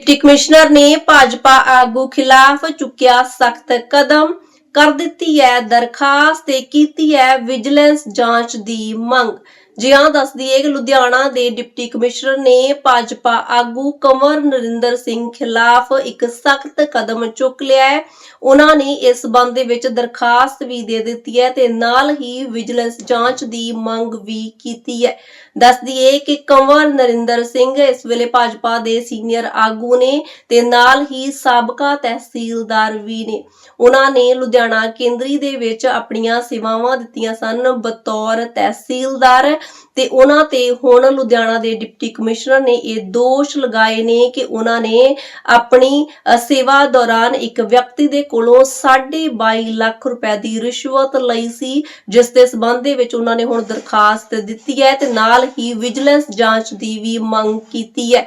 Deputy commissioner ਨੇ ਭਾਜਪਾ ਆਗੂ ਖਿਲਾਫ ਚੁੱਕਿਆ ਸਖਤ ਕਦਮ, ਕਰ ਦਿੱਤੀ ਹੈ ਦਰਖਾਸਤ ਤੇ ਕੀਤੀ ਹੈ ਵਿਜੀਲੈਂਸ ਜਾਂਚ ਦੀ ਮੰਗ। ਜੀ ਹਾਂ, ਦੱਸ ਦਈਏ ਕਿ ਲੁਧਿਆਣਾ ਦੇ ਡਿਪਟੀ ਕਮਿਸ਼ਨਰ ਨੇ ਭਾਜਪਾ ਆਗੂ ਕੰਵਰ ਨਰਿੰਦਰ ਸਿੰਘ ਖਿਲਾਫ ਇੱਕ ਸਖਤ ਕਦਮ ਚੁੱਕ ਲਿਆ ਹੈ। ਉਹਨਾਂ ਨੇ ਇਸ ਸੰਬੰਧ ਦੇ ਵਿੱਚ ਦਰਖਾਸਤ ਵੀ ਦੇ ਦਿੱਤੀ ਹੈ ਤੇ ਨਾਲ ਹੀ ਵਿਜੀਲੈਂਸ ਜਾਂਚ ਦੀ ਮੰਗ ਵੀ ਕੀਤੀ ਹੈ। ਦੱਸ ਦਈਏ ਕਿ ਕੰਵਰ ਨਰਿੰਦਰ ਸਿੰਘ ਇਸ ਵੇਲੇ ਭਾਜਪਾ ਦੇ ਸੀਨੀਅਰ ਆਗੂ ਨੇ ਤੇ ਨਾਲ ਹੀ ਸਾਬਕਾ ਤਹਿਸੀਲਦਾਰ ਵੀ ਨੇ। ਉਹਨਾਂ ਨੇ ਲੁਧਿਆਣਾ ਕੇਂਦਰੀ ਦੇ ਵਿੱਚ ਆਪਣੀਆਂ ਸੇਵਾਵਾਂ ਦਿੱਤੀਆਂ ਸਨ। ਬਤੌਰ ਤਹਿਸੀਲਦਾਰ ਤੇ ਉਹਨਾਂ ਤੇ ਹੁਣ ਲੁਧਿਆਣਾ ਦੇ ਡਿਪਟੀ ਕਮਿਸ਼ਨਰ ਨੇ ਇਹ ਦੋਸ਼ ਲਗਾਏ ਨੇ ਕਿ ਉਹਨਾਂ ਨੇ ਆਪਣੀ ਸੇਵਾ ਦੌਰਾਨ ਇੱਕ ਵਿਅਕਤੀ ਦੇ ਕੋਲੋਂ 22.5 ਲੱਖ ਰੁਪਏ ਦੀ ਰਿਸ਼ਵਤ ਲਈ ਸੀ, ਜਿਸ ਦੇ ਸਬੰਧ ਦੇ ਵਿੱਚ ਉਹਨਾਂ ਨੇ ਹੁਣ ਦਰਖਾਸਤ ਦਿੱਤੀ ਹੈ ਤੇ ਨਾਲ ਹੀ ਵਿਜੀਲੈਂਸ ਜਾਂਚ ਦੀ ਵੀ ਮੰਗ ਕੀਤੀ ਹੈ।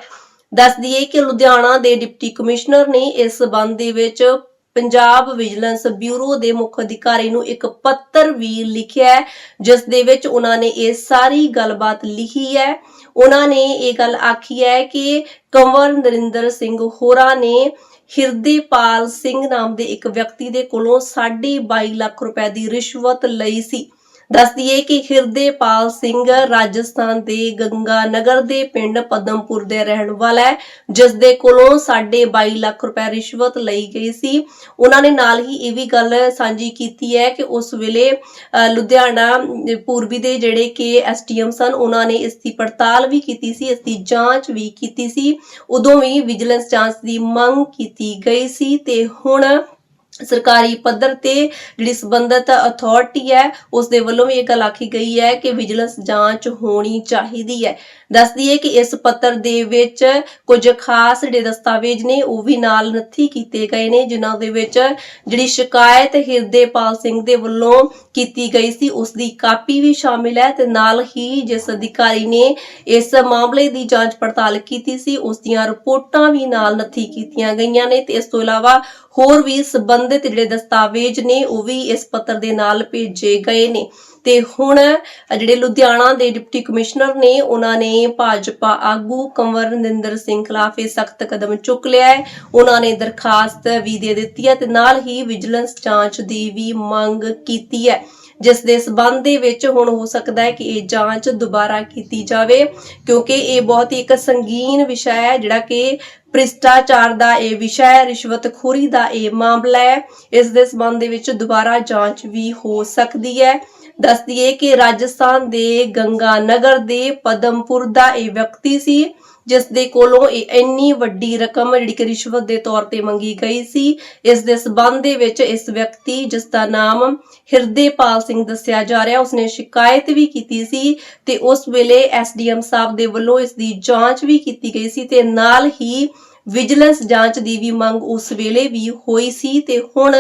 ਦੱਸ ਦਈਏ ਕਿ ਲੁਧਿਆਣਾ ਦੇ ਡਿਪਟੀ ਕਮਿਸ਼ਨਰ ਨੇ ਇਸ ਸਬੰਧ ਦੇ ਵਿੱਚ ਪੰਜਾਬ ਵਿਜੀਲੈਂਸ ਬਿਊਰੋ ਦੇ ਮੁੱਖ ਅਧਿਕਾਰੀ ਨੂੰ ਇੱਕ ਪੱਤਰ ਵੀ ਲਿਖਿਆ ਜਿਸ ਦੇ ਵਿੱਚ ਉਹਨਾਂ ਨੇ ਇਹ ਸਾਰੀ ਗੱਲਬਾਤ ਲਿਖੀ ਹੈ। ਉਹਨਾਂ ਨੇ ਇਹ ਗੱਲ ਆਖੀ ਹੈ ਕਿ ਕੰਵਰ ਨਰਿੰਦਰ ਸਿੰਘ ਹੋਰਾਂ ਨੇ ਹਿਰਦੇਪਾਲ ਸਿੰਘ ਨਾਮ ਦੇ ਇੱਕ ਵਿਅਕਤੀ ਦੇ ਕੋਲੋਂ 22.5 ਲੱਖ ਰੁਪਏ ਦੀ ਰਿਸ਼ਵਤ ਲਈ ਸੀ। ਦੱਸ ਦਈਏ ਕਿ ਹਿਰਦੇਪਾਲ ਸਿੰਘ ਰਾਜਸਥਾਨ ਦੇ ਗੰਗਾ ਨਗਰ ਦੇ ਪਿੰਡ ਪਦਮਪੁਰ ਦੇ ਰਹਿਣ ਵਾਲਾ ਹੈ, ਜਿਸ ਦੇ ਕੋਲੋਂ 22.5 ਲੱਖ ਰੁਪਏ ਰਿਸ਼ਵਤ ਲਈ ਗਈ ਸੀ। ਉਹਨਾਂ ਨੇ ਨਾਲ ਹੀ ਇਹ ਵੀ ਗੱਲ ਸਾਂਝੀ ਕੀਤੀ ਹੈ ਕਿ ਉਸ ਵੇਲੇ ਲੁਧਿਆਣਾ ਪੂਰਬੀ ਦੇ ਜਿਹੜੇ ਕਿ ਐਸਟੀਐਮ ਸਨ, ਉਹਨਾਂ ਨੇ ਇਸ ਦੀ ਪੜਤਾਲ ਵੀ ਕੀਤੀ ਸੀ, ਇਸ ਦੀ ਜਾਂਚ ਵੀ ਕੀਤੀ ਸੀ। ਉਦੋਂ ਵੀ ਵਿਜੀਲੈਂਸ ਜਾਂਚ ਦੀ ਮੰਗ ਕੀਤੀ ਗਈ ਸੀ ਤੇ ਹੁਣ ਸਰਕਾਰੀ ਪੱਧਰ ਤੇ ਜਿਹੜੀ ਸੰਬੰਧਿਤ ਅਥਾਰਟੀ ਹੈ ਉਸ ਦੇ ਵੱਲੋਂ ਵੀ ਇਹ ਗੱਲ ਆਖੀ ਗਈ ਹੈ ਕਿ ਵਿਜੀਲੈਂਸ ਜਾਂਚ ਹੋਣੀ ਚਾਹੀਦੀ ਹੈ। ਦੱਸਦੀ ਹੈ ਕਿ ਇਸ ਪੱਤਰ ਦੇ ਵਿੱਚ ਕੁਝ ਖਾਸ ਜਿਹੜੇ ਦਸਤਾਵੇਜ਼ ਨੇ, ਉਹ ਵੀ ਨਾਲ ਨੱਥੀ ਕੀਤੇ ਗਏ ਨੇ, ਜਿਨ੍ਹਾਂ ਦੇ ਵਿੱਚ ਜਿਹੜੀ ਸ਼ਿਕਾਇਤ ਹਿਰਦੇਪਾਲ ਸਿੰਘ ਦੇ ਵੱਲੋਂ ਕੀਤੀ ਗਈ ਸੀ ਉਸ ਦੀ ਕਾਪੀ ਵੀ ਸ਼ਾਮਿਲ ਹੈ ਤੇ ਨਾਲ ਹੀ ਜਿਸ ਅਧਿਕਾਰੀ ਨੇ ਇਸ ਮਾਮਲੇ ਦੀ ਜਾਂਚ ਪੜਤਾਲ ਕੀਤੀ ਸੀ ਉਸ ਦੀਆਂ ਰਿਪੋਰਟਾਂ ਵੀ ਨਾਲ ਨੱਥੀ ਕੀਤੀਆਂ ਗਈਆਂ ਨੇ ਤੇ ਇਸ ਤੋਂ ਇਲਾਵਾ ਹੋਰ ਵੀ ਸੰਬੰਧਿਤ ਜਿਹੜੇ ਦਸਤਾਵੇਜ਼ ਨੇ, ਉਹ ਵੀ ਇਸ ਪੱਤਰ ਦੇ ਨਾਲ ਭੇਜੇ ਗਏ ਨੇ। ਤੇ ਹੁਣ ਜਿਹੜੇ ਲੁਧਿਆਣਾ ਦੇ ਡਿਪਟੀ ਕਮਿਸ਼ਨਰ ਨੇ, ਉਹਨਾਂ ਨੇ ਭਾਜਪਾ ਆਗੂ ਕੰਵਰ ਨਿੰਦਰ ਸਿੰਘ ਖਿਲਾਫ ਇਹ ਸਖਤ ਕਦਮ ਚੁੱਕ ਲਿਆ ਹੈ। ਉਹਨਾਂ ਨੇ ਦਰਖਾਸਤ ਵੀ ਦੇ ਦਿੱਤੀ ਹੈ ਤੇ ਨਾਲ ਹੀ ਵਿਜੀਲੈਂਸ ਜਾਂਚ ਦੀ ਵੀ ਮੰਗ ਕੀਤੀ ਹੈ। ਜਿਸ ਦੇ ਸਬੰਧ ਦੇ ਵਿੱਚ ਹੁਣ ਹੋ ਸਕਦਾ ਹੈ ਕਿ ਇਹ ਜਾਂਚ ਦੁਬਾਰਾ ਕੀਤੀ ਜਾਵੇ, ਕਿਉਂਕਿ ਇਹ ਬਹੁਤ ਹੀ ਇੱਕ ਸੰਗੀਨ ਵਿਸ਼ਾ ਹੈ, ਜਿਹੜਾ ਕਿ ਭ੍ਰਿਸ਼ਟਾਚਾਰ ਦਾ ਇਹ ਵਿਸ਼ਾ ਹੈ, ਰਿਸ਼ਵਤਖੋਰੀ ਦਾ ਇਹ ਮਾਮਲਾ ਹੈ। ਇਸ ਦੇ ਸਬੰਧ ਦੇ ਵਿੱਚ ਦੁਬਾਰਾ ਜਾਂਚ ਵੀ ਹੋ ਸਕਦੀ ਹੈ। ਦੱਸ ਦਈਏ ਕਿ ਰਾਜਸਥਾਨ ਦੇ ਗੰਗਾ ਨਗਰ ਦੇ ਪਦਮਪੁਰ ਦਾ ਇਹ ਵਿਅਕਤੀ ਸੀ। ਜਿਸ ਦੇ ਕੋਲੋਂ ਇਹ ਇੰਨੀ ਵੱਡੀ ਰਕਮ ਜਿਹੜੀ ਕਿ ਰਿਸ਼ਵਤ ਦੇ ਤੌਰ ਤੇ ਮੰਗੀ ਗਈ ਸੀ, ਇਸ ਦੇ ਸਬੰਧ ਦੇ ਵਿੱਚ ਇਸ ਵਿਅਕਤੀ ਜਿਸ ਦਾ ਨਾਮ ਹਿਰਦੇਪਾਲ ਸਿੰਘ ਦੱਸਿਆ ਜਾ ਰਿਹਾ, ਉਸਨੇ ਸ਼ਿਕਾਇਤ ਵੀ ਕੀਤੀ ਸੀ ਤੇ ਉਸ ਵੇਲੇ ਐਸਡੀਐਮ ਸਾਹਿਬ ਦੇ ਵੱਲੋਂ ਇਸ ਦੀ ਜਾਂਚ ਵੀ ਕੀਤੀ ਗਈ ਸੀ ਤੇ ਨਾਲ ਹੀ ਵਿਜੀਲੈਂਸ ਜਾਂਚ ਦੀ ਵੀ ਮੰਗ ਉਸ ਵੇਲੇ ਵੀ ਹੋਈ ਸੀ ਤੇ ਹੁਣ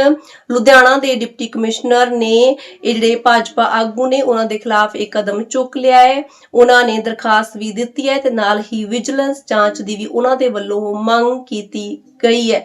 ਲੁਧਿਆਣਾ ਦੇ ਡਿਪਟੀ ਕਮਿਸ਼ਨਰ ਨੇ ਇਹ ਜਿਹੜੇ ਭਾਜਪਾ ਆਗੂ ਨੇ ਉਹਨਾਂ ਦੇ ਖਿਲਾਫ ਇੱਕ ਕਦਮ ਚੁੱਕ ਲਿਆ ਹੈ। ਉਹਨਾਂ ਨੇ ਦਰਖਾਸਤ ਵੀ ਦਿੱਤੀ ਹੈ ਤੇ ਨਾਲ ਹੀ ਵਿਜੀਲੈਂਸ ਜਾਂਚ ਦੀ ਵੀ ਉਹਨਾਂ ਦੇ ਵੱਲੋਂ ਮੰਗ ਕੀਤੀ ਗਈ ਹੈ।